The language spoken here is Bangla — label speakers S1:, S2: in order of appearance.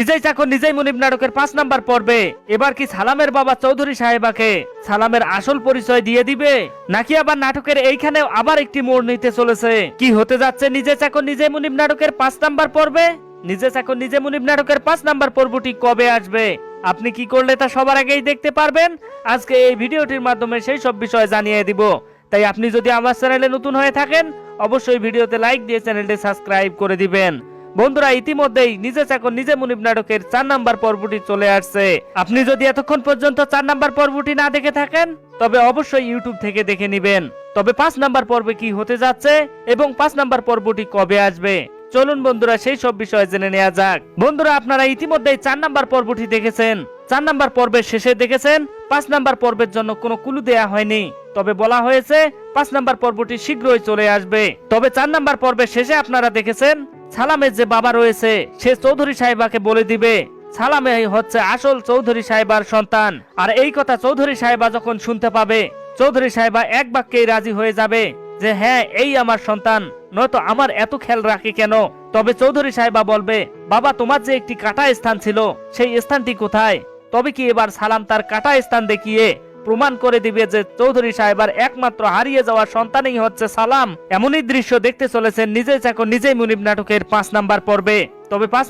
S1: নিজেই চাকর নিজেই মুনিব নাটকের পাঁচ নাম্বার পর্বে। এবার কি সালামের বাবা চৌধুরী সাহেবাকে সালামের আসল পরিচয় দিয়ে দিবে? নাকি আবার নাটকের এইখানেও আবার একটি মোড় নিতে চলেছে? কি হতে যাচ্ছে নিজে চাকর নিজে মুনিব নাটকের পাঁচ নাম্বার পর্বে? নিজে চাকর নিজে মুনিব নাটকের পাঁচ নাম্বার পর্বটি কবে আসবে? আপনি কি করলে তা সবার আগেই দেখতে পারবেন? আজকে এই ভিডিওটির মাধ্যমে সেই সব বিষয় জানিয়ে দিব। তাই আপনি যদি আমার চ্যানেলে নতুন হয়ে থাকেন, অবশ্যই ভিডিওতে লাইক দিয়ে চ্যানেলটি সাবস্ক্রাইব করে দিবেন। বন্ধুরা, ইতিমধ্যেই নিজে চাকর নিজে মুনিব নাটকের চার নাম্বার পর্বটি চলে আসছে। আপনি যদি এতক্ষণ পর্যন্ত চার নাম্বার পর্বটি না দেখে থাকেন, তবে অবশ্যই ইউটিউব থেকে দেখে নিবেন। তবে পাঁচ নাম্বার পর্বে কি হতে যাচ্ছে এবং পাঁচ নাম্বার পর্বটি কবে আসবে? চলুন বন্ধুরা, সেই সব বিষয়ে জেনে নেওয়া যাক। বন্ধুরা, আপনারা ইতিমধ্যেই চার নাম্বার পর্বটি দেখেছেন। চার নাম্বার পর্বের শেষে দেখেছেন, পাঁচ নাম্বার পর্বের জন্য কোনো কুলু দেয়া হয়নি। তবে বলা হয়েছে, পাঁচ নাম্বার পর্বটি শীঘ্রই চলে আসবে। তবে চার নাম্বার পর্বের শেষে আপনারা দেখেছেন সালামের যে বাবা রয়েছে, সে চৌধুরী সাহেবাকে বলে দিবে, সালামে হচ্ছে আসল চৌধুরী সাহেবার সন্তান। আর এই কথা চৌধুরী সাহেবা যখন শুনতে পাবে, চৌধুরী সাহেবা এক বাক্যেই রাজি হয়ে যাবে যে হ্যাঁ এই আমার সন্তান, নয়তো আমার এত খেয়াল রাখি কেন? তবে চৌধুরী সাহেবা বলবে, বাবা, তোমার যে একটি কাটা স্থান ছিল, সেই স্থানটি কোথায়? তবে কি এবার সালাম তার কাটা স্থান দেখিয়ে প্রমাণ করে দিবে যে চৌধুরী সাহেবার একমাত্র হারিয়ে যাওয়া সন্তানই হচ্ছে সালাম। এমনই দৃশ্য দেখতে চলেছেন নিজেই চাকর নিজেই মুনিব নাটকের পাঁচ নাম্বার পর্বে। তবে পাঁচ